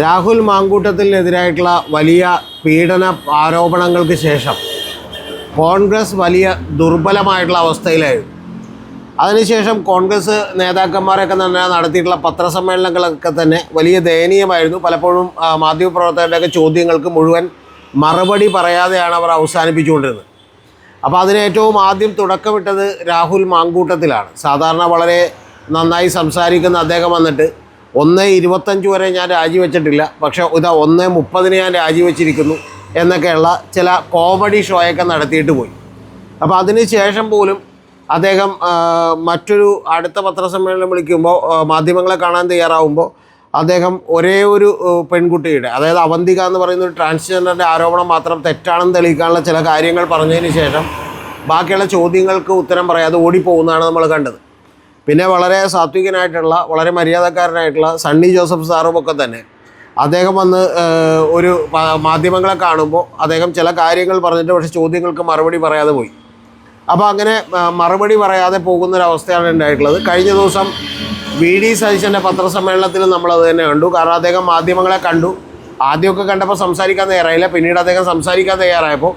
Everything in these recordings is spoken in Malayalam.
രാഹുൽ മാങ്കൂട്ടത്തിനെതിരായിട്ടുള്ള വലിയ പീഡന ആരോപണങ്ങൾക്ക് ശേഷം കോൺഗ്രസ് വലിയ ദുർബലമായിട്ടുള്ള അവസ്ഥയിലായിരുന്നു. അതിനുശേഷം കോൺഗ്രസ് നേതാക്കന്മാരൊക്കെ തന്നെ നടത്തിയിട്ടുള്ള പത്രസമ്മേളനങ്ങളൊക്കെ തന്നെ വലിയ ദയനീയമായിരുന്നു. പലപ്പോഴും മാധ്യമപ്രവർത്തകരുടെയൊക്കെ ചോദ്യങ്ങൾക്ക് മുഴുവൻ മറുപടി പറയാതെയാണ് അവർ അവസാനിപ്പിച്ചുകൊണ്ടിരുന്നത്. അപ്പോൾ അതിന് ഏറ്റവും ആദ്യം തുടക്കമിട്ടത് രാഹുൽ മാങ്കൂട്ടത്തിലാണ്. സാധാരണ വളരെ നന്നായി സംസാരിക്കുന്ന അദ്ദേഹം വന്നിട്ട് ഒന്ന് ഇരുപത്തഞ്ച് വരെ ഞാൻ രാജിവെച്ചിട്ടില്ല. പക്ഷേ ഇതാ ഒന്ന് മുപ്പതിന് ഞാൻ രാജിവെച്ചിരിക്കുന്നു എന്നൊക്കെയുള്ള ചില കോമഡി ഷോയൊക്കെ നടത്തിയിട്ട് പോയി. അപ്പോൾ അതിന് ശേഷം പോലും അദ്ദേഹം മറ്റൊരു അടുത്ത പത്രസമ്മേളനം വിളിക്കുമ്പോൾ മാധ്യമങ്ങളെ കാണാൻ തയ്യാറാവുമ്പോൾ അദ്ദേഹം ഒരേ ഒരു പെൺകുട്ടിയുടെ അതായത് അവന്തിക എന്ന് പറയുന്ന ഒരു ട്രാൻസ്ജെൻഡറിന്റെ ആരോപണം മാത്രം തെറ്റാണെന്ന് തെളിയിക്കാനുള്ള ചില കാര്യങ്ങൾ പറഞ്ഞതിന് ശേഷം ബാക്കിയുള്ള ചോദ്യങ്ങൾക്ക് ഉത്തരം പറയാതെ ഓടിപ്പോകുന്നതാണ് നമ്മൾ കണ്ടത്. പിന്നെ വളരെ സാത്വികനായിട്ടുള്ള വളരെ മര്യാദക്കാരനായിട്ടുള്ള സണ്ണി ജോസഫ് സാറും ഒക്കെ തന്നെ. അദ്ദേഹം വന്ന് ഒരു മാധ്യമങ്ങളെ കാണുമ്പോൾ അദ്ദേഹം ചില കാര്യങ്ങൾ പറഞ്ഞിട്ട് പക്ഷേ ചോദ്യങ്ങൾക്ക് മറുപടി പറയാതെ പോയി. അപ്പോൾ അങ്ങനെ മറുപടി പറയാതെ പോകുന്നൊരവസ്ഥയാണ് ഉണ്ടായിട്ടുള്ളത്. കഴിഞ്ഞ ദിവസം വി ഡി സതീശന്റെ പത്രസമ്മേളനത്തിൽ നമ്മളത് തന്നെ കണ്ടു. കാരണം അദ്ദേഹം മാധ്യമങ്ങളെ കണ്ടു. ആദ്യമൊക്കെ കണ്ടപ്പോൾ സംസാരിക്കാൻ തയ്യാറായില്ല. പിന്നീട് അദ്ദേഹം സംസാരിക്കാൻ തയ്യാറായപ്പോൾ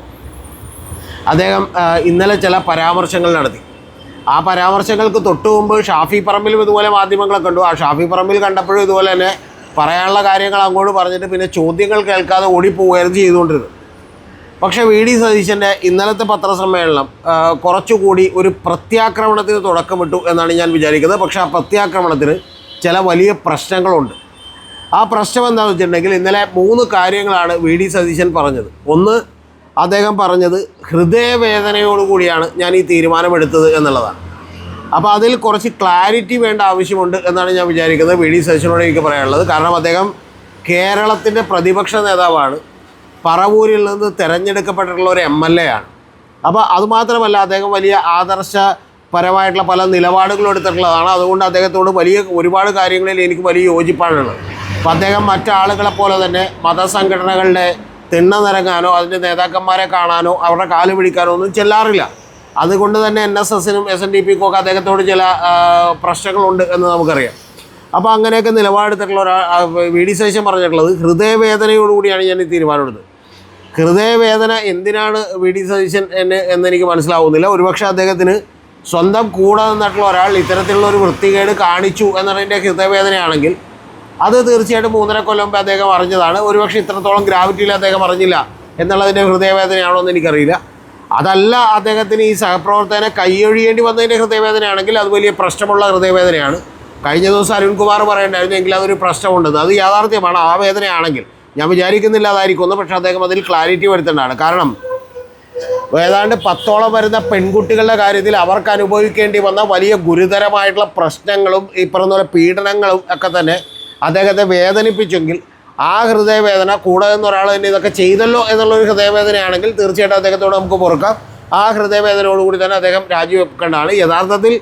അദ്ദേഹം ഇന്നലെ ചില പരാമർശങ്ങൾ നടത്തി. ആ പരാമർശങ്ങൾക്ക് തൊട്ടു മുമ്പ് ഷാഫി പറമ്പിലും ഇതുപോലെ മാധ്യമങ്ങളെ കണ്ടു ആ ഷാഫി പറമ്പിൽ കണ്ടപ്പോഴും ഇതുപോലെ തന്നെ പറയാനുള്ള കാര്യങ്ങൾ അങ്ങോട്ട് പറഞ്ഞിട്ട് പിന്നെ ചോദ്യങ്ങൾ കേൾക്കാതെ ഓടിപ്പോവുകയായിരുന്നു ചെയ്തുകൊണ്ടിരുന്നത്. പക്ഷേ വി ഡി സതീശന്റെ ഇന്നലത്തെ പത്രസമ്മേളനം കുറച്ചുകൂടി ഒരു പ്രത്യാക്രമണത്തിന് തുടക്കമിട്ടു എന്നാണ് ഞാൻ വിചാരിക്കുന്നത്. പക്ഷേ ആ പ്രത്യാക്രമണത്തിന് ചില വലിയ പ്രശ്നങ്ങളുണ്ട്. ആ പ്രശ്നം എന്താണെന്ന് വെച്ചിട്ടുണ്ടെങ്കിൽ ഇന്നലെ മൂന്ന് കാര്യങ്ങളാണ് വി ഡി സതീശൻ പറഞ്ഞത്. ഒന്ന് അദ്ദേഹം പറഞ്ഞത് ഹൃദയവേദനയോടുകൂടിയാണ് ഞാൻ ഈ തീരുമാനമെടുത്തത് എന്നുള്ളതാണ്. അപ്പോൾ അതിൽ കുറച്ച് ക്ലാരിറ്റി വേണ്ട ആവശ്യമുണ്ട് എന്നാണ് ഞാൻ വിചാരിക്കുന്നത്. വി ഡി സതീശനോട് എനിക്ക് പറയാനുള്ളത്. കാരണം അദ്ദേഹം കേരളത്തിന്റെ പ്രതിപക്ഷ നേതാവാണ്. പറവൂരിൽ നിന്ന് തിരഞ്ഞെടുക്കപ്പെട്ടിട്ടുള്ള ഒരു എം എൽ എ ആണ്. അപ്പോൾ അതുമാത്രമല്ല അദ്ദേഹം വലിയ ആദർശപരമായിട്ടുള്ള പല നിലപാടുകളും എടുത്തിട്ടുള്ളതാണ്. അതുകൊണ്ട് അദ്ദേഹത്തോട് വലിയ ഒരുപാട് കാര്യങ്ങളിൽ എനിക്ക് വലിയ യോജിപ്പാണുള്ളത്. അപ്പോൾ അദ്ദേഹം മറ്റാളുകളെ പോലെ തന്നെ മതസംഘടനകളുടെ തിണ്ണ നിരങ്ങാനോ അതിന്റെ നേതാക്കന്മാരെ കാണാനോ അവരുടെ കാൽ പിടിക്കാനോ ഒന്നും ചെല്ലാറില്ല. അതുകൊണ്ട് തന്നെ എൻ എസ് എസിനും എസ് എൻ ഡി പിക്കും ഒക്കെ അദ്ദേഹത്തോട് ചില പ്രശ്നങ്ങളുണ്ട് എന്ന് നമുക്കറിയാം. അപ്പോൾ അങ്ങനെയൊക്കെ നിലപാടെടുത്തിട്ടുള്ള ഒരാൾ വി ഡി ശേഷം പറഞ്ഞിട്ടുള്ളത് ഹൃദയവേദനയോടുകൂടിയാണ് ഞാൻ ഈ തീരുമാനമെടുത്തത്. ഹൃദയവേദന എന്തിനാണ് വി ഡി സതീശൻ എന്ന് എന്നെനിക്ക് മനസ്സിലാവുന്നില്ല. ഒരുപക്ഷെ അദ്ദേഹത്തിന് സ്വന്തം കൂടെ നിന്നിട്ടുള്ള ഒരാൾ ഇത്തരത്തിലുള്ള ഒരു വൃത്തികേട് കാണിച്ചു എന്നതിന്റെ ഹൃദയവേദനയാണെങ്കിൽ അത് തീർച്ചയായിട്ടും മൂന്നര കൊല്ലം മുമ്പ് അദ്ദേഹം അറിഞ്ഞതാണ്. ഒരുപക്ഷെ ഇത്രത്തോളം ഗ്രാവിറ്റിയിൽ അദ്ദേഹം അറിഞ്ഞില്ല എന്നുള്ളതിന്റെ ഹൃദയവേദനയാണോ എന്ന് എനിക്കറിയില്ല. അതല്ല അദ്ദേഹത്തിന് ഈ സഹപ്രവർത്തകനെ കൈയൊഴിയേണ്ടി വന്നതിന്റെ ഹൃദയവേദനയാണെങ്കിൽ അത് വലിയ പ്രശ്നമുള്ള ഹൃദയവേദനയാണ്. കഴിഞ്ഞ ദിവസം അരുൺകുമാർ പറയണ്ടായിരുന്നു എങ്കിൽ അതൊരു പ്രശ്നമുണ്ട് അത് യാഥാർത്ഥ്യമാണ്. ആ വേദനയാണെങ്കിൽ ഞാൻ വിചാരിക്കുന്നില്ല അതായിരിക്കുമെന്ന് പക്ഷേ അദ്ദേഹം അതിൽ ക്ലാരിറ്റി വരുത്തേണ്ടതാണ്. കാരണം ഏതാണ്ട് പത്തോളം വരുന്ന പെൺകുട്ടികളുടെ കാര്യത്തിൽ അവർക്ക് അനുഭവിക്കേണ്ടി വന്ന വലിയ ഗുരുതരമായിട്ടുള്ള പ്രശ്നങ്ങളും ഈ പറഞ്ഞ പോലെ പീഡനങ്ങളും ഒക്കെ തന്നെ അദ്ദേഹത്തെ വേദനിപ്പിച്ചെങ്കിൽ ആ ഹൃദയവേദന കൂടെ നിന്ന് ഒരാൾ തന്നെ ഇതൊക്കെ ചെയ്തല്ലോ എന്നുള്ളൊരു ഹൃദയവേദനയാണെങ്കിൽ തീർച്ചയായിട്ടും അദ്ദേഹത്തോട് നമുക്ക് പൊറുക്കാം. ആ ഹൃദയവേദനയോടുകൂടി തന്നെ അദ്ദേഹം രാജിവെക്കേണ്ടതാണ്. യഥാർത്ഥത്തിൽ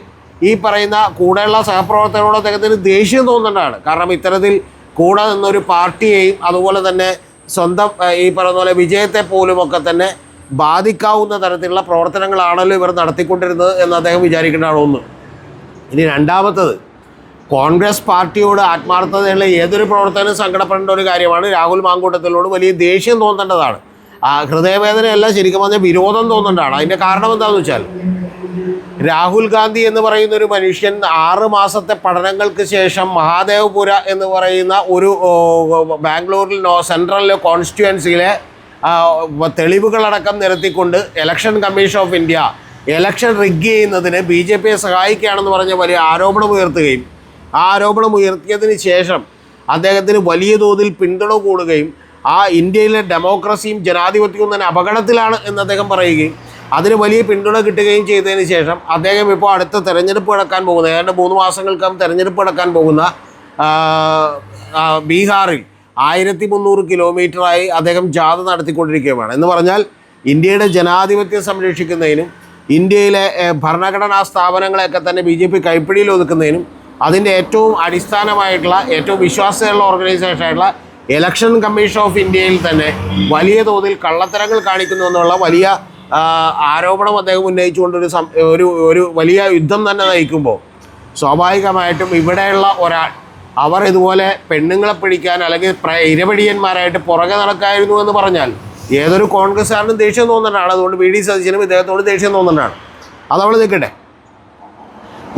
ഈ പറയുന്ന കൂടെയുള്ള സഹപ്രവർത്തകരോട് അദ്ദേഹത്തിന് ദേഷ്യം തോന്നേണ്ടതാണ്. കാരണം ഇത്തരത്തിൽ കൂടെ നിന്നൊരു പാർട്ടിയെയും അതുപോലെ തന്നെ സ്വന്തം ഈ പറയുന്ന പോലെ വിജയത്തെ പോലും ഒക്കെ തന്നെ ബാധിക്കാവുന്ന തരത്തിലുള്ള പ്രവർത്തനങ്ങളാണല്ലോ ഇവർ നടത്തിക്കൊണ്ടിരുന്നത് എന്ന് അദ്ദേഹം വിചാരിക്കേണ്ടതാണ് ഒന്ന്. ഇനി രണ്ടാമത്തത് കോൺഗ്രസ് പാർട്ടിയോട് ആത്മാർത്ഥതയുള്ള ഏതൊരു പ്രവർത്തനം സങ്കടപ്പെടേണ്ട ഒരു കാര്യമാണ്. രാഹുൽ മാങ്കൂട്ടത്തിലോട് വലിയ ദേഷ്യം തോന്നേണ്ടതാണ്. ആ ഹൃദയവേദനയല്ല ശരിക്കും പറഞ്ഞാൽ വിരോധം തോന്നേണ്ടതാണ്. അതിന്റെ കാരണം എന്താണെന്ന് വെച്ചാൽ രാഹുൽ ഗാന്ധി എന്ന് പറയുന്ന ഒരു മനുഷ്യൻ ആറ് മാസത്തെ പഠനങ്ങൾക്ക് ശേഷം മഹാദേവപുര എന്ന് പറയുന്ന ഒരു ബാംഗ്ലൂരിൽ സെൻട്രലിലെ കോൺസ്റ്റിറ്റ്യുവൻസിയിലെ തെളിവുകളടക്കം നിരത്തിക്കൊണ്ട് election commission of India election rig ചെയ്യുന്നതിന് ബി ജെ പിയെ സഹായിക്കുകയാണെന്ന് പറഞ്ഞ വലിയ ആരോപണം ഉയർത്തുകയും ആരോപണം ഉയർത്തിയതിന് ശേഷം അദ്ദേഹത്തിന് വലിയ തോതിൽ പിന്തുണ കൂടുകയും ആ ഇന്ത്യയിലെ ഡെമോക്രസിയും ജനാധിപത്യവും തന്നെ അപകടത്തിലാണ് എന്ന് അദ്ദേഹം പറയുകയും അതിന് വലിയ പിന്തുണ കിട്ടുകയും ചെയ്തതിന് ശേഷം അദ്ദേഹം ഇപ്പോൾ അടുത്ത തെരഞ്ഞെടുപ്പ് നടക്കാൻ പോകുന്ന ഏതാണ്ട് മൂന്ന് മാസങ്ങൾക്കകം തെരഞ്ഞെടുപ്പ് നടക്കാൻ പോകുന്ന ബീഹാറിൽ ആയിരത്തി മുന്നൂറ് കിലോമീറ്ററായി അദ്ദേഹം ജാഥ നടത്തിക്കൊണ്ടിരിക്കുകയാണ്. എന്ന് പറഞ്ഞാൽ ഇന്ത്യയുടെ ജനാധിപത്യം സംരക്ഷിക്കുന്നതിനും ഇന്ത്യയിലെ ഭരണഘടനാ സ്ഥാപനങ്ങളെയൊക്കെ തന്നെ ബി ജെ പി കൈപ്പിടിയിൽ ഒതുക്കുന്നതിനും അതിന്റെ ഏറ്റവും അടിസ്ഥാനമായിട്ടുള്ള ഏറ്റവും വിശ്വാസ്യതയുള്ള ഓർഗനൈസേഷനായിട്ടുള്ള ഇലക്ഷൻ കമ്മീഷൻ ഓഫ് ഇന്ത്യയിൽ തന്നെ വലിയ തോതിൽ കള്ളത്തരങ്ങൾ കാണിക്കുന്നു എന്നുള്ള വലിയ ആരോപണം അദ്ദേഹം ഉന്നയിച്ചുകൊണ്ടൊരു സം ഒരു ഒരു വലിയ യുദ്ധം തന്നെ നയിക്കുമ്പോൾ സ്വാഭാവികമായിട്ടും ഇവിടെയുള്ള ഒരാൾ അവർ ഇതുപോലെ പെണ്ണുങ്ങളെ പിടിക്കാൻ അല്ലെങ്കിൽ ഇരപിടിയന്മാരായിട്ട് പുറകെ നടക്കായിരുന്നു എന്ന് പറഞ്ഞാൽ ഏതൊരു കോൺഗ്രസ്സുകാരനും ദേഷ്യം തോന്നുന്നതാണ് അതുകൊണ്ട് വി ഡി സതീശനും ഇദ്ദേഹത്തോട് ദേഷ്യം തോന്നുന്നതാണ് അതവിടെ നിൽക്കട്ടെ.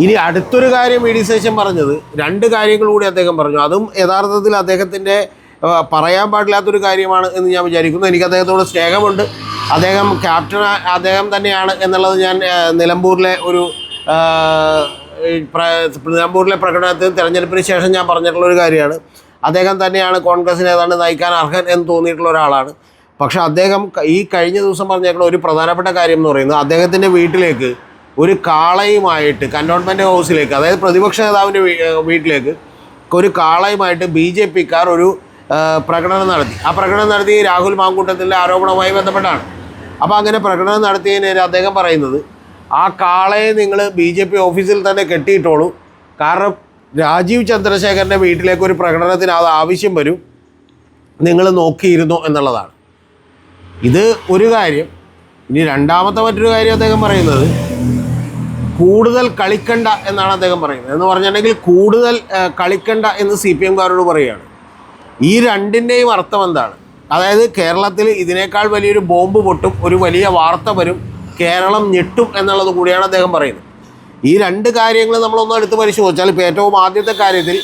ഇനി അടുത്തൊരു കാര്യം വി ഡി ശേഷം പറഞ്ഞത്. രണ്ട് കാര്യങ്ങൾ കൂടി അദ്ദേഹം പറഞ്ഞു. അതും യഥാർത്ഥത്തിൽ അദ്ദേഹത്തിന്റെ പറയാൻ പാടില്ലാത്തൊരു കാര്യമാണ് എന്ന് ഞാൻ വിചാരിക്കുന്നു. എനിക്ക് അദ്ദേഹത്തോട് സ്നേഹമുണ്ട്. അദ്ദേഹം ക്യാപ്റ്റൻ അദ്ദേഹം തന്നെയാണ് എന്നുള്ളത് ഞാൻ നിലമ്പൂരിലെ ഒരു നിലമ്പൂരിലെ പ്രകടനത്തിൽ തിരഞ്ഞെടുപ്പിന് ശേഷം ഞാൻ പറഞ്ഞിട്ടുള്ള ഒരു കാര്യമാണ്. അദ്ദേഹം തന്നെയാണ് കോൺഗ്രസിനെ ഏതാണ്ട് നയിക്കാൻ അർഹൻ എന്ന് തോന്നിയിട്ടുള്ള ഒരാളാണ്. പക്ഷേ അദ്ദേഹം ഈ കഴിഞ്ഞ ദിവസം പറഞ്ഞേക്കുന്ന ഒരു പ്രധാനപ്പെട്ട കാര്യം എന്ന് പറയുന്നത് അദ്ദേഹത്തിന്റെ വീട്ടിലേക്ക് ഒരു കാളയുമായിട്ട് കന്റോൺമെന്റ് ഹൗസിലേക്ക് അതായത് പ്രതിപക്ഷ നേതാവിന്റെ വീട്ടിലേക്ക് ഒരു കാളയുമായിട്ട് ബി ജെ പിക്കാർ ഒരു പ്രകടനം നടത്തി. ആ പ്രകടനം നടത്തി രാഹുൽ മാങ്കൂട്ടത്തിന്റെ ആരോപണവുമായി ബന്ധപ്പെട്ടാണ്. അപ്പോൾ അങ്ങനെ പ്രകടനം നടത്തിയതിന് അദ്ദേഹം പറയുന്നത് ആ കാളയെ നിങ്ങൾ ബി ജെ പി ഓഫീസിൽ തന്നെ കെട്ടിയിട്ടോളൂ. കാരണം രാജീവ് ചന്ദ്രശേഖരന്റെ വീട്ടിലേക്ക് ഒരു പ്രകടനത്തിന് അത് ആവശ്യം വരും. നിങ്ങൾ നോക്കിയിരുന്നു എന്നുള്ളതാണ്. ഇത് ഒരു കാര്യം. ഇനി രണ്ടാമത്തെ മറ്റൊരു കാര്യം അദ്ദേഹം പറയുന്നത് കൂടുതൽ കളിക്കണ്ട എന്നാണ് അദ്ദേഹം പറയുന്നത്. എന്ന് പറഞ്ഞിട്ടുണ്ടെങ്കിൽ കൂടുതൽ കളിക്കണ്ട എന്ന് സി പി എംകാരോട് പറയുകയാണ്. ഈ രണ്ടിന്റെയും അർത്ഥം എന്താണ്? അതായത് കേരളത്തിൽ ഇതിനേക്കാൾ വലിയൊരു ബോംബ് പൊട്ടും ഒരു വലിയ വാർത്ത വരും കേരളം ഞെട്ടും എന്നുള്ളത് കൂടിയാണ് അദ്ദേഹം പറയുന്നത്. ഈ രണ്ട് കാര്യങ്ങൾ നമ്മളൊന്ന് എടുത്ത് പരിശോധിച്ചാൽ ഇപ്പോൾ ഏറ്റവും ആദ്യത്തെ കാര്യത്തിൽ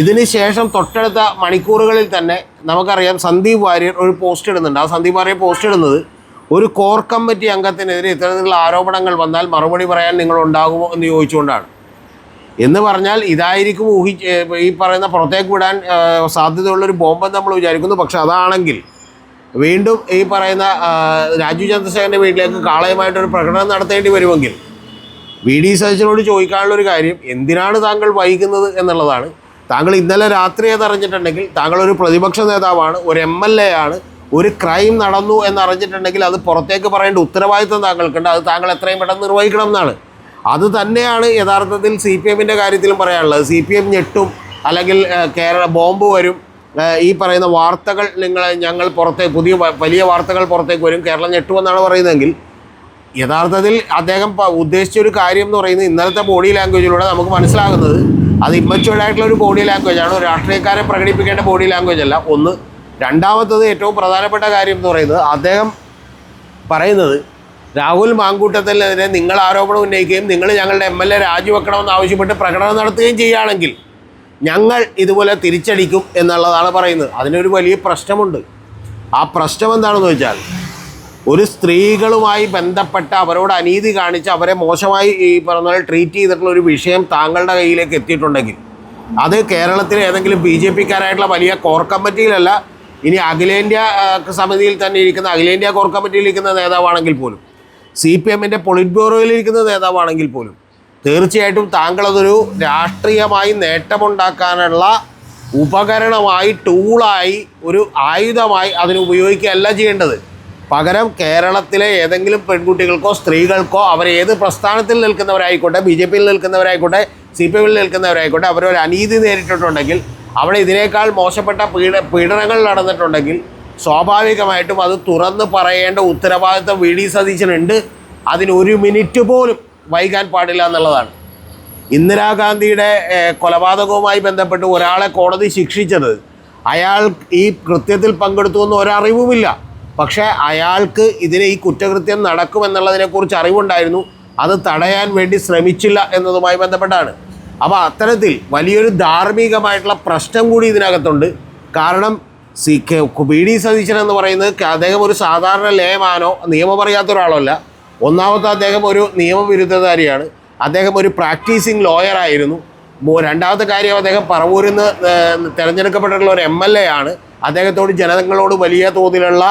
ഇതിന് ശേഷം തൊട്ടടുത്ത മണിക്കൂറുകളിൽ തന്നെ നമുക്കറിയാം സന്ദീപ് വാര്യർ ഒരു പോസ്റ്റ് ഇടുന്നുണ്ട്. ആ സന്ദീപ് വാര്യർ പോസ്റ്റ് ഇടുന്നത് ഒരു കോർ കമ്മിറ്റി അംഗത്തിനെതിരെ ഇത്തരത്തിലുള്ള ആരോപണങ്ങൾ വന്നാൽ മറുപടി പറയാൻ നിങ്ങൾ ഉണ്ടാകുമോ എന്ന് ചോദിച്ചുകൊണ്ടാണ്. എന്ന് പറഞ്ഞാൽ ഇതായിരിക്കും ഊഹി ഈ പറയുന്ന പുറത്തേക്ക് വിടാൻ സാധ്യതയുള്ളൊരു ബോംബെന്ന് നമ്മൾ വിചാരിക്കുന്നു. പക്ഷെ അതാണെങ്കിൽ വീണ്ടും ഈ പറയുന്ന രാജു ചന്ദ്രശേഖരന്റെ വീട്ടിലേക്ക് കാളയുമായിട്ടൊരു പ്രകടനം നടത്തേണ്ടി വരുമെങ്കിൽ വി ഡി ചോദിക്കാനുള്ള ഒരു കാര്യം എന്തിനാണ് താങ്കൾ വൈകുന്നത് എന്നുള്ളതാണ്. താങ്കൾ ഇന്നലെ രാത്രി അതറിഞ്ഞിട്ടുണ്ടെങ്കിൽ താങ്കൾ ഒരു പ്രതിപക്ഷ നേതാവാണ് ഒരു എം എൽ എ ആണ് ഒരു ക്രൈം നടന്നു എന്നറിഞ്ഞിട്ടുണ്ടെങ്കിൽ അത് പുറത്തേക്ക് പറയേണ്ട ഉത്തരവാദിത്വം താങ്കൾക്കുണ്ട്. അത് താങ്കൾ എത്രയും പെട്ടെന്ന് നിർവഹിക്കണം എന്നാണ്. അത് തന്നെയാണ് യഥാർത്ഥത്തിൽ സി പി എമ്മിന്റെ കാര്യത്തിലും പറയാനുള്ളത്. സി പി എം ഞെട്ടും അല്ലെങ്കിൽ കേരള ബോംബ് വരും. ഈ പറയുന്ന വാർത്തകൾ നിങ്ങൾ ഞങ്ങൾ പുറത്തേക്ക് പുതിയ വലിയ വാർത്തകൾ പുറത്തേക്ക് വരും. കേരളം ഞെട്ടുമെന്നാണ് പറയുന്നതെങ്കിൽ യഥാർത്ഥത്തിൽ അദ്ദേഹം ഉദ്ദേശിച്ച ഒരു കാര്യം എന്ന് പറയുന്നത് ഇന്നലത്തെ ബോഡി ലാംഗ്വേജിലൂടെ നമുക്ക് മനസ്സിലാകുന്നത് അത് ഇമ്മച്ചുവേർഡ് ആയിട്ടുള്ള ഒരു ബോഡി ലാംഗ്വേജ് ആണ്. രാഷ്ട്രീയക്കാരെ പ്രകടിപ്പിക്കേണ്ട ബോഡി ലാംഗ്വേജ് അല്ല. ഒന്ന് രണ്ടാമത്തത് ഏറ്റവും പ്രധാനപ്പെട്ട കാര്യം എന്ന് പറയുന്നത് അദ്ദേഹം പറയുന്നത് രാഹുൽ മാങ്കൂട്ടത്തിനെതിരെ നിങ്ങൾ ആരോപണം ഉന്നയിക്കുകയും നിങ്ങൾ ഞങ്ങളുടെ എം എൽ എ രാജിവെക്കണമെന്ന് ആവശ്യപ്പെട്ട് പ്രകടനം നടത്തുകയും ചെയ്യുകയാണെങ്കിൽ ഞങ്ങൾ ഇതുപോലെ തിരിച്ചടിക്കും എന്നുള്ളതാണ് പറയുന്നത്. അതിനൊരു വലിയ പ്രശ്നമുണ്ട്. ആ പ്രശ്നം എന്താണെന്ന് വെച്ചാൽ ഒരു സ്ത്രീകളുമായി ബന്ധപ്പെട്ട അവരോട് അനീതി കാണിച്ച് അവരെ മോശമായി ഈ പറഞ്ഞ ട്രീറ്റ് ചെയ്തിട്ടുള്ള ഒരു വിഷയം താങ്കളുടെ കയ്യിലേക്ക് എത്തിയിട്ടുണ്ടെങ്കിൽ അത് കേരളത്തിലെ ഏതെങ്കിലും ബി ജെ പിക്കാരായിട്ടുള്ള വലിയ കോർ കമ്മിറ്റിയിലല്ല ഇനി അഖിലേന്ത്യാ സമിതിയിൽ തന്നെ ഇരിക്കുന്ന അഖിലേന്ത്യാ കോർ കമ്മിറ്റിയിൽ ഇരിക്കുന്ന നേതാവാണെങ്കിൽ പോലും സി പി എമ്മിന്റെ പൊളിറ്റ് ബ്യൂറോയിൽ ഇരിക്കുന്ന നേതാവാണെങ്കിൽ പോലും തീർച്ചയായിട്ടും താങ്കളതൊരു രാഷ്ട്രീയമായി നേട്ടമുണ്ടാക്കാനുള്ള ഉപകരണമായി ടൂളായി ഒരു ആയുധമായി അതിന് ഉപയോഗിക്കുകയല്ല ചെയ്യേണ്ടത്. പകരം കേരളത്തിലെ ഏതെങ്കിലും പെൺകുട്ടികൾക്കോ സ്ത്രീകൾക്കോ അവർ ഏത് പ്രസ്ഥാനത്തിൽ നിൽക്കുന്നവരായിക്കോട്ടെ ബി ജെ പിയിൽ നിൽക്കുന്നവരായിക്കോട്ടെ സി പി എമ്മിൽ നിൽക്കുന്നവരായിക്കോട്ടെ അവരൊരു അനീതി നേരിട്ടിട്ടുണ്ടെങ്കിൽ അവിടെ ഇതിനേക്കാൾ മോശപ്പെട്ട പീഡ പീഡനങ്ങൾ നടന്നിട്ടുണ്ടെങ്കിൽ സ്വാഭാവികമായിട്ടും അത് തുറന്ന് പറയേണ്ട ഉത്തരവാദിത്തം വി ഡി സതീശനുണ്ട്. അതിന് ഒരു മിനിറ്റ് പോലും വൈകാൻ പാടില്ല എന്നുള്ളതാണ്. ഇന്ദിരാഗാന്ധിയുടെ കൊലപാതകവുമായി ബന്ധപ്പെട്ട് ഒരാളെ കോടതി ശിക്ഷിച്ചത് അയാൾ ഈ കൃത്യത്തിൽ പങ്കെടുത്തു എന്ന് ഒരറിവുമില്ല. പക്ഷേ അയാൾക്ക് ഇതിന് ഈ കുറ്റകൃത്യം നടക്കുമെന്നുള്ളതിനെക്കുറിച്ച് അറിവുണ്ടായിരുന്നു. അത് തടയാൻ വേണ്ടി ശ്രമിച്ചില്ല എന്നതുമായി ബന്ധപ്പെട്ടാണ്. അപ്പോൾ അത്തരത്തിൽ വലിയൊരു ധാർമ്മികമായിട്ടുള്ള പ്രശ്നം കൂടി ഇതിനകത്തുണ്ട്. കാരണം C K B D Satheesan എന്ന് പറയുന്നത് അദ്ദേഹം ഒരു സാധാരണ ലേമാനോ നിയമം അറിയാത്ത ഒരാളോ അല്ല ഒന്നാമത്തെ അദ്ദേഹം ഒരു നിയമവിരുദ്ധധാരിയാണ് അദ്ദേഹം ഒരു പ്രാക്ടീസിങ് ലോയർ ആയിരുന്നു. രണ്ടാമത്തെ കാര്യം അദ്ദേഹം പറവൂരിൽ നിന്ന് തിരഞ്ഞെടുക്കപ്പെട്ടിട്ടുള്ള ഒരു എം എൽ എ ആണ്. അദ്ദേഹത്തോട് ജനങ്ങളോട് വലിയ തോതിലുള്ള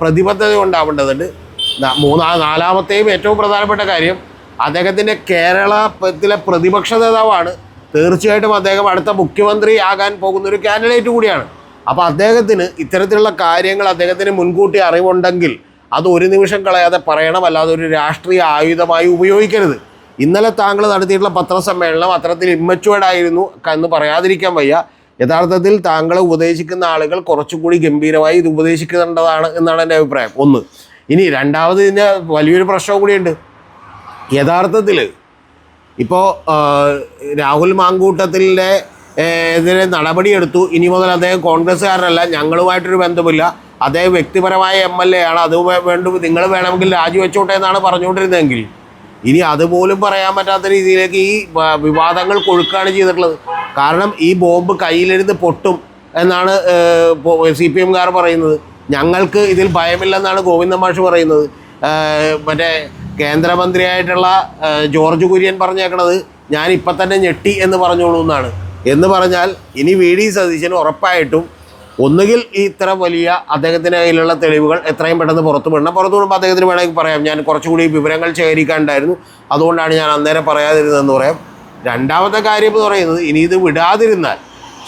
പ്രതിബദ്ധത ഉണ്ടാവേണ്ടതുണ്ട്. മൂന്നാ നാലാമത്തെയും ഏറ്റവും പ്രധാനപ്പെട്ട കാര്യം അദ്ദേഹത്തിന്റെ കേരളത്തിലെ പ്രതിപക്ഷ നേതാവാണ്. തീർച്ചയായിട്ടും അദ്ദേഹം അടുത്ത മുഖ്യമന്ത്രി ആകാൻ പോകുന്ന ഒരു കാൻഡിഡേറ്റ് കൂടിയാണ്. അപ്പോൾ അദ്ദേഹത്തിന് ഇത്തരത്തിലുള്ള കാര്യങ്ങൾ അദ്ദേഹത്തിന് മുൻകൂട്ടി അറിവുണ്ടെങ്കിൽ അത് ഒരു നിമിഷം കളയാതെ പറയണം. അല്ലാതെ ഒരു രാഷ്ട്രീയ ആയുധമായി ഉപയോഗിക്കരുത്. ഇന്നലെ താങ്കൾ നടത്തിയിട്ടുള്ള പത്രസമ്മേളനം അത്തരത്തിൽ ഇമ്മച്ചുവേഡായിരുന്നു എന്ന് പറയാതിരിക്കാൻ വയ്യ. യഥാർത്ഥത്തിൽ താങ്കൾ ഉപദേശിക്കുന്ന ആളുകൾ കുറച്ചുകൂടി ഗംഭീരമായി ഇത് ഉപദേശിക്കേണ്ടതാണ് എന്നാണ് എന്റെ അഭിപ്രായം. ഒന്ന്. ഇനി രണ്ടാമത് ഇതിന്റെ വലിയൊരു പ്രശ്നം കൂടിയുണ്ട്. യഥാർത്ഥത്തിൽ ഇപ്പോൾ രാഹുൽ മാങ്കൂട്ടത്തിലെ എതിരെ നടപടിയെടുത്തു. ഇനി മുതൽ അദ്ദേഹം കോൺഗ്രസ്സുകാരനല്ല ഞങ്ങളുമായിട്ടൊരു ബന്ധമില്ല. അദ്ദേഹം വ്യക്തിപരമായ എം എൽ എ ആണ് അത് വേണ്ട നിങ്ങൾ വേണമെങ്കിൽ രാജിവെച്ചോട്ടെ എന്നാണ് പറഞ്ഞുകൊണ്ടിരുന്നതെങ്കിൽ. ഇനി അതുപോലും പറയാൻ പറ്റാത്ത രീതിയിലേക്ക് ഈ വിവാദങ്ങൾ കൊഴുക്കാണ് ചെയ്തിട്ടുള്ളത്. കാരണം ഈ ബോംബ് കയ്യിലിരുന്ന് പൊട്ടും എന്നാണ് സി പി എംകാർ പറയുന്നത്. ഞങ്ങൾക്ക് ഇതിൽ ഭയമില്ലെന്നാണ് ഗോവിന്ദ മാഷ് പറയുന്നത്. മറ്റേ കേന്ദ്രമന്ത്രിയായിട്ടുള്ള ജോർജ് കുര്യൻ പറഞ്ഞേക്കണത് ഞാൻ ഇപ്പം തന്നെ ഞെട്ടി എന്ന് പറഞ്ഞോളൂ എന്നാണ്. എന്ന് പറഞ്ഞാൽ ഇനി വി ഡി സതീശന് ഉറപ്പായിട്ടും ഒന്നുകിൽ ഇത്ര വലിയ അദ്ദേഹത്തിന്റെ കയ്യിലുള്ള തെളിവുകൾ എത്രയും പെട്ടെന്ന് പുറത്തു വിടണം. പുറത്തു വിടുമ്പോൾ അദ്ദേഹത്തിന് വേണമെങ്കിൽ പറയാം ഞാൻ കുറച്ചുകൂടി വിവരങ്ങൾ ശേഖരിക്കാണ്ടായിരുന്നു അതുകൊണ്ടാണ് ഞാൻ അന്നേരം പറയാതിരുന്നതെന്ന് പറയാം. രണ്ടാമത്തെ കാര്യം എന്ന് പറയുന്നത് ഇനി ഇത് വിടാതിരുന്നാൽ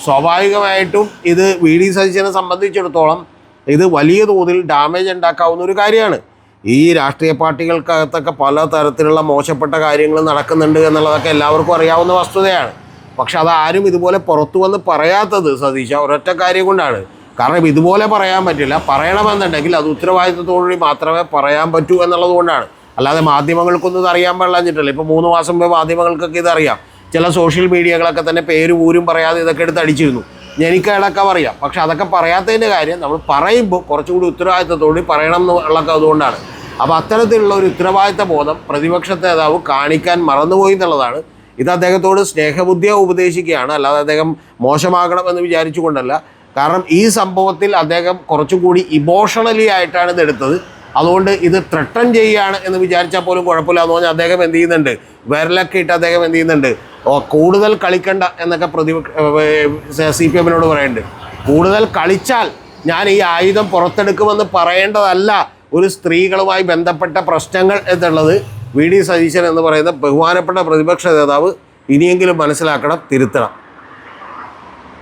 സ്വാഭാവികമായിട്ടും ഇത് വി ഡി സതീശനെ സംബന്ധിച്ചിടത്തോളം ഇത് വലിയ തോതിൽ ഡാമേജ് ഉണ്ടാക്കാവുന്ന ഒരു കാര്യമാണ്. ഈ രാഷ്ട്രീയ പാർട്ടികൾക്കകത്തൊക്കെ പല തരത്തിലുള്ള മോശപ്പെട്ട കാര്യങ്ങൾ നടക്കുന്നുണ്ട് എന്നുള്ളതൊക്കെ എല്ലാവർക്കും അറിയാവുന്ന വസ്തുതയാണ്. പക്ഷെ അതാരും ഇതുപോലെ പുറത്തു വന്ന് പറയാത്തത് സതീശ ഒരൊറ്റ കാര്യം കൊണ്ടാണ്. കാരണം ഇതുപോലെ പറയാൻ പറ്റില്ല. പറയണമെന്നുണ്ടെങ്കിൽ അത് ഉത്തരവാദിത്തത്തോടുകൂടി മാത്രമേ പറയാൻ പറ്റൂ എന്നുള്ളതുകൊണ്ടാണ് അല്ലാതെ മാധ്യമങ്ങൾക്കൊന്നും അറിയാൻ പാടില്ല ഇപ്പോൾ മൂന്ന് മാസം മുമ്പ് മാധ്യമങ്ങൾക്കൊക്കെ ഇതറിയാം ചില സോഷ്യൽ മീഡിയകളൊക്കെ തന്നെ പേര് ഊരും പറയാതെ ഇതൊക്കെ എടുത്ത് അടിച്ചിരുന്നു. എനിക്ക് അയാളൊക്കെ അറിയാം പക്ഷെ അതൊക്കെ പറയാത്തതിന്റെ കാര്യം നമ്മൾ പറയുമ്പോൾ കുറച്ചുകൂടി ഉത്തരവാദിത്തത്തോടെ പറയണം എന്നുള്ളതൊക്കെ അതുകൊണ്ടാണ്. അപ്പോൾ അത്തരത്തിലുള്ള ഒരു ഉത്തരവാദിത്ത ബോധം പ്രതിപക്ഷ നേതാവ് കാണിക്കാൻ മറന്നുപോയി എന്നുള്ളതാണ്. ഇത് അദ്ദേഹത്തോട് സ്നേഹബുദ്ധിയെ ഉപദേശിക്കുകയാണ്. അല്ലാതെ അദ്ദേഹം മോശമാകണമെന്ന് വിചാരിച്ചുകൊണ്ടല്ല. കാരണം ഈ സംഭവത്തിൽ അദ്ദേഹം കുറച്ചുകൂടി ഇമോഷണലി ആയിട്ടാണ് ഇതെടുത്തത് അതുകൊണ്ട് ഇത് ത്രട്ടൺ ചെയ്യുകയാണ് എന്ന് വിചാരിച്ചാൽ പോലും കുഴപ്പമില്ല എന്ന് പറഞ്ഞാൽ അദ്ദേഹം എന്ത് ചെയ്യുന്നുണ്ട്? വിരലൊക്കെ ഇട്ട് അദ്ദേഹം എന്ത് ചെയ്യുന്നുണ്ട്? ഓ കൂടുതൽ കളിക്കണ്ട എന്നൊക്കെ പ്രതിപക്ഷ സി പി എമ്മിനോട് പറയുന്നുണ്ട് കൂടുതൽ കളിച്ചാൽ ഞാൻ ഈ ആയുധം പുറത്തെടുക്കുമെന്ന് പറയേണ്ടതല്ല. ഒരു സ്ത്രീകളുമായി ബന്ധപ്പെട്ട പ്രശ്നങ്ങൾ എന്നുള്ളത് വി ഡി സതീശൻ എന്ന് പറയുന്ന ബഹുമാനപ്പെട്ട പ്രതിപക്ഷ നേതാവ് ഇനിയെങ്കിലും മനസ്സിലാക്കണം തിരുത്തണം.